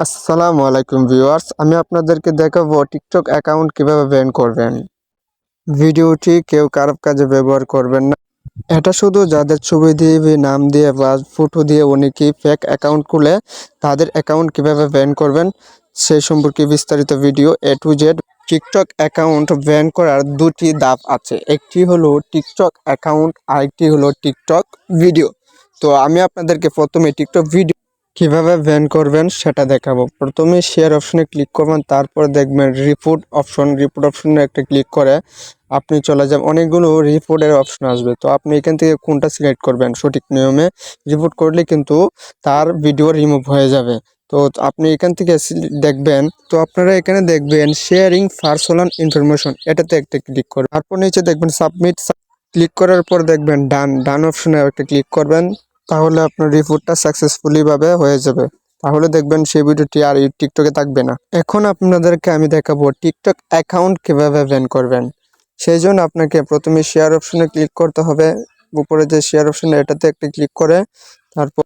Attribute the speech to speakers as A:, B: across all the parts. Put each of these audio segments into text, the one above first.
A: আসসালামু আলাইকুম ভিউয়ার্স, আমি আপনাদেরকে দেখাবো টিকটক অ্যাকাউন্ট কীভাবে ব্যান করবেন। ভিডিওটি কেউ খারাপ কাজে ব্যবহার করবেন না। এটা শুধু যাদের ছবি দিয়ে, নাম দিয়ে বা ফটো দিয়ে অনেকেই ফেক অ্যাকাউন্ট খুলে তাদের অ্যাকাউন্ট কীভাবে ব্যান করবেন সেই সম্পর্কে বিস্তারিত video A to Z. TikTok account ban করার দুটি ধাপ আছে। একটি হলো টিকটক অ্যাকাউন্ট, আরেকটি হলো টিকটক ভিডিও। তো আমি আপনাদেরকে প্রথমে টিকটক ভিডিও কীভাবে ব্যান করবেন সেটা দেখাবো। প্রথমে শেয়ার অপশনে ক্লিক করবেন, তারপর দেখবেন রিপোর্ট অপশন রিপোর্ট অপশনে একটা ক্লিক করে আপনি চলে যাবেন। অনেকগুলো রিপোর্টের অপশন আসবে। তো আপনি এখান থেকে কোনটা সিলেক্ট করবেন? সঠিক নিয়মে রিপোর্ট করলে কিন্তু তার ভিডিও রিমুভ হয়ে যাবে। তো আপনি এখান থেকে দেখবেন, তো আপনারা এখানে দেখবেন শেয়ারিং পার্সোনাল ইনফরমেশন এটাতে একটা ক্লিক করবেন। তারপর নিচে দেখবেন সাবমিট ক্লিক করার পর দেখবেন ডান ডান অপশনে একটা ক্লিক করবেন। তাহলে আপনার রিপোর্টটা সাকসেসফুলি ভাবে হয়ে যাবে। তাহলে দেখবেন সেই ভিডিওটি আর টিকটকে থাকবে না। এখন আপনাদেরকে আমি দেখাবো টিকটক অ্যাকাউন্ট কীভাবে ব্যান করবেন। সেই জন্য আপনাকে প্রথমে শেয়ার অপশনে ক্লিক করতে হবে। উপরে যে শেয়ার অপশন এটাতে একটা ক্লিক করে, তারপর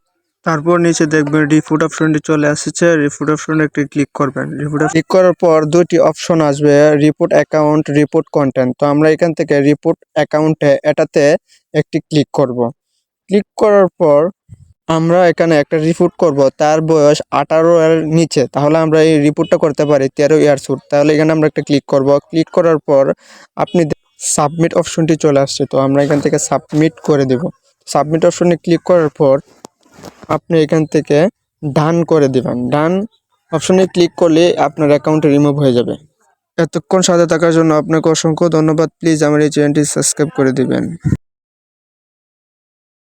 A: তারপর নিচে দেখবেন রিপোর্ট অপশনটি চলে আসছে রিপোর্ট অপশনে একটি ক্লিক করবেন। রিপোর্ট ক্লিক করার পর দুটি অপশন আসবে রিপোর্ট অ্যাকাউন্ট রিপোর্ট কন্টেন্ট তো আমরা এখান থেকে রিপোর্ট অ্যাকাউন্টে এটাতে একটি ক্লিক করব। ক্লিক করার পর আমরা এখানে একটা রিপোর্ট করব। তার বয়স আঠারো এর নিচে। তাহলে আমরা এই রিপোর্টটা করতে পারি তেরো ইয়ার্স উঠ তাহলে এখানে আমরা একটা ক্লিক করব। ক্লিক করার পর আপনি সাবমিট অপশনটি চলে আসছে। তো আমরা এখান থেকে সাবমিট করে দেব। সাবমিট অপশনে ক্লিক করার পর আপনি এখান থেকে ডান করে দিবেন। ডান অপশনে ক্লিক করলে আপনার অ্যাকাউন্ট রিমুভ হয়ে যাবে। এতক্ষণ সাথে থাকার জন্য আপনাকে অসংখ্য ধন্যবাদ। প্লিজ আমার এই চ্যানেলটি সাবস্ক্রাইব করে দিবেন।